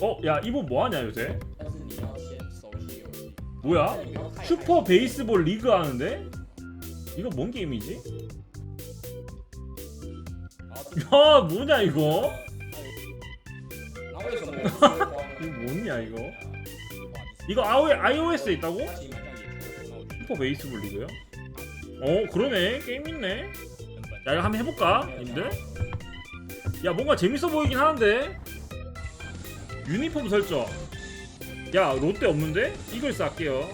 어, 야, 이모 뭐 하냐 요새? 뭐야? 슈퍼 베이스볼 리그 하는데? 이거 뭔 게임이지? 야, 뭐냐 이거? 이거 뭐냐 이거? 이거 아오에 iOS에 있다고? 슈퍼 베이스볼 리그요? 어, 그러네. 게임 있네. 야, 이거 한번 해볼까, 님들? 야, 뭔가 재밌어 보이긴 하는데. 유니폼 설정. 야 롯데 없는데? 이걸 쓸게요.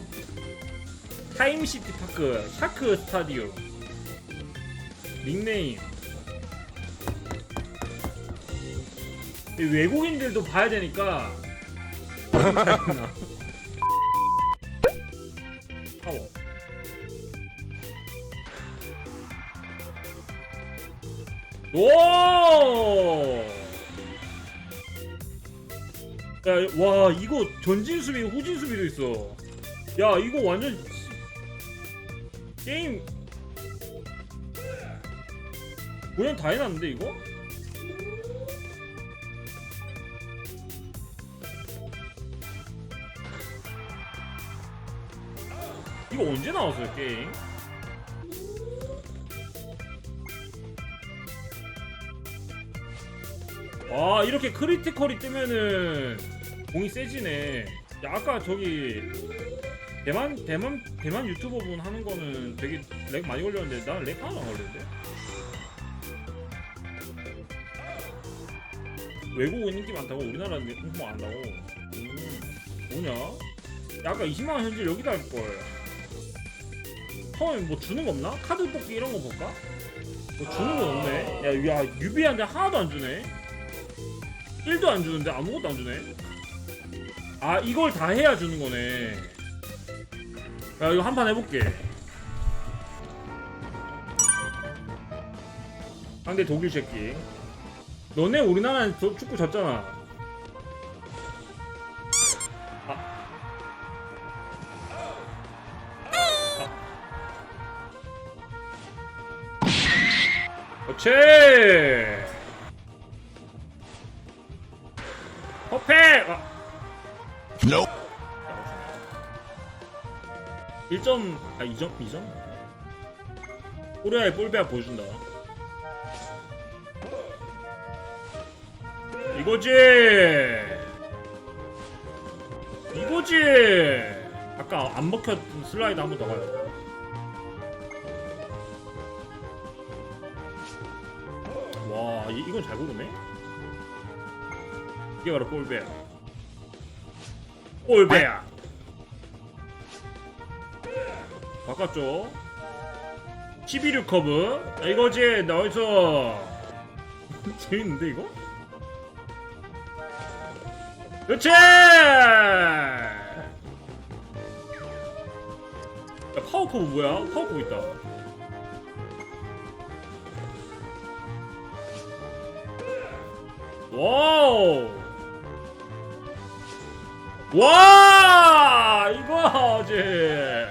타임시티 파크 샤크 스타디움. 닉네임. 이 외국인들도 봐야 되니까. 파워 오! 야, 와, 이거 전진 수비, 후진 수비도 있어. 야, 이거 완전 게임 그냥 다 해놨는데 이거? 이거 언제 나왔어요 게임? 아 이렇게 크리티컬이 뜨면은 공이 세지네. 야 아까 저기 대만 대만 대만 유튜버 분 하는 거는 되게 렉 많이 걸렸는데 나는 렉 하나도 안 걸리는데. 외국인 인기 많다고 우리나라는 홍보 안 한다고. 음, 뭐냐? 야 아까 20만 원 현질 여기다 할 걸. 처음에 뭐 주는 거 없나? 카드 뽑기 이런 거 볼까? 뭐 주는 거 없네. 야, 야 유비한테 하나도 안 주네. 1도 안 주는데 아무것도 안 주네. 아 이걸 다 해야 주는 거네. 야 이거 한 판 해볼게. 상대 독일 새끼. 너네 우리나라는 저- 축구 졌잖아. 아. 아. 그렇지. 허페! 아. Nope. 1점, 아 2점? 2점? 코리아의 볼배야 보여준다. 이거지! 이거지! 아까 안 먹혔던 슬라이드 한 번 더 가요. 와, 이, 이건 잘 고르네? 이게 바로 볼배야. 볼배야! 바꿨죠? 11류 커브. 야, 이거지, 나이스. 재밌는데, 이거? 그렇지! 야, 파워 커브 뭐야? 파워 커브 있다. 와우! 와! 이거지!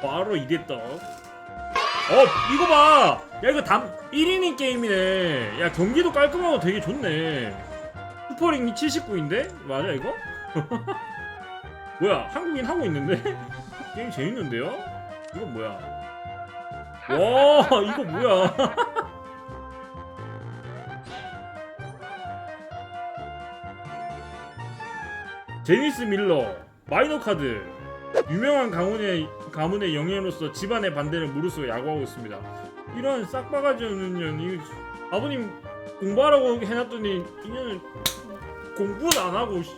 바로 이랬다. 어, 이거 봐! 야, 이거 담, 1인인 게임이네. 야, 경기도 깔끔하고 되게 좋네. 슈퍼링이 79인데? 맞아, 이거? 뭐야, 한국인 하고 있는데? 게임 재밌는데요? 이건 뭐야? 와, 이거 뭐야? 제니스 밀러, 마이너 카드, 유명한 가문의 가문의 영예로서 집안의 반대를 무릅쓰고 야구하고 있습니다. 이런 싹바가지 없는 년, 이 아버님 공부하라고 해놨더니 이년은 공부를 안 하고 씨.